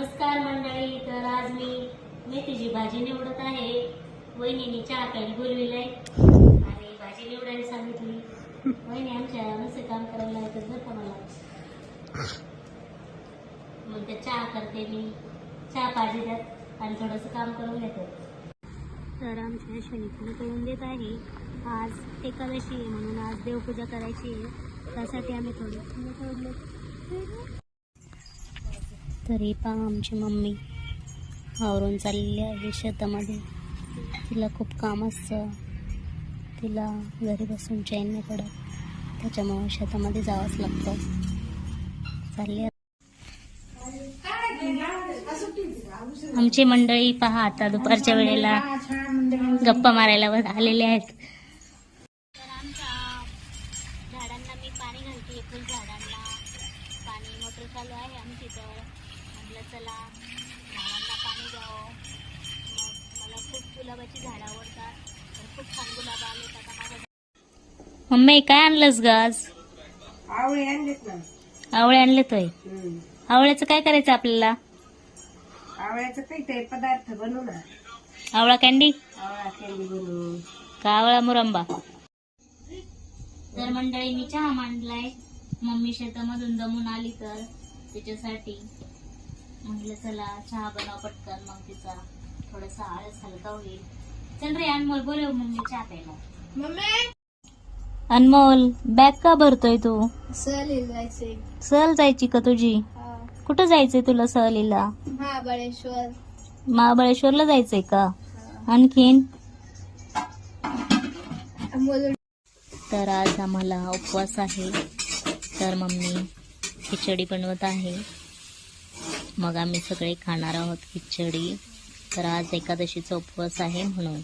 नमस्कार मंडळी तर आज मी मेथीची भाजी निवडत आहे. वहिनीने चहा प्यायला बोलविलंय आणि भाजी निवडायला सांगितली. वहिनी आमच्या नुसते काम करायला लावतात बरं का मला. मग त्या चहा करते मी. चहा पाहिजे त्यात आणि थोडंसं काम करून घेते. तर आमच्या अश्विनी पण करून देत आहे. आज एकादशी आहे म्हणून आज देवपूजा करायची आहे. त्यासाठी आम्ही थोडं फुलं तरी पहा आमची मम्मी. आवरून चाललेली आहे शेतामध्ये. तिला खूप काम असतं. तिला घरी बसून चैन नाही पडत. त्याच्यामुळे शेतामध्ये जावंच लागतं. चालले आमची मंडळी पहा आता दुपारच्या वेळेला गप्पा मारायला आलेले आहेत. झाडांना मी पाणी घालते. झाडांना पाणी मोटर चालू आहे आमची तर म्हटलं चला झाडांना पाणी द्यावं. मग मला खूप गुलाबाची झाडं आवडतात. तर खूप छान गुलाब आले आता माझ्या मम्मी काय आणलंस ग आज? आवळे आणलेत ना. आवळे आणले तोय. आवळ्याचं काय करायचं आपल्याला? आवळ्याचं काहीतरी पदार्थ बनवू ना. आवळा कॅन्डी आवळा कॅन्डी बनवू. का आवळा मुरंबा? तर मंडळी मी चहा मांडलाय. मम्मी शेतामधून दमून आली तर तिच्यासाठी म्हटलं चला चहा बनव पटकन मग तिचा थोडासा आळस हलका होईल. चल रे अनमोल बोलव मम्मी चहा प्यायला. अनमोल बॅग का भरतोय तू? सहलीला जायचंय. सहल जायची का तुझी? कुठं जायचंय तुला सहलीला? महाबळेश्वर. महाबळेश्वरला जायचंय का? आणखीन? तर आज आम्हाला उपवास आहे. तर मम्मी खिचडी बनवत आहे. मग आम्ही सगळे खाणार आहोत खिचडी. तर आज एकादशीचा उपवास आहे म्हणून.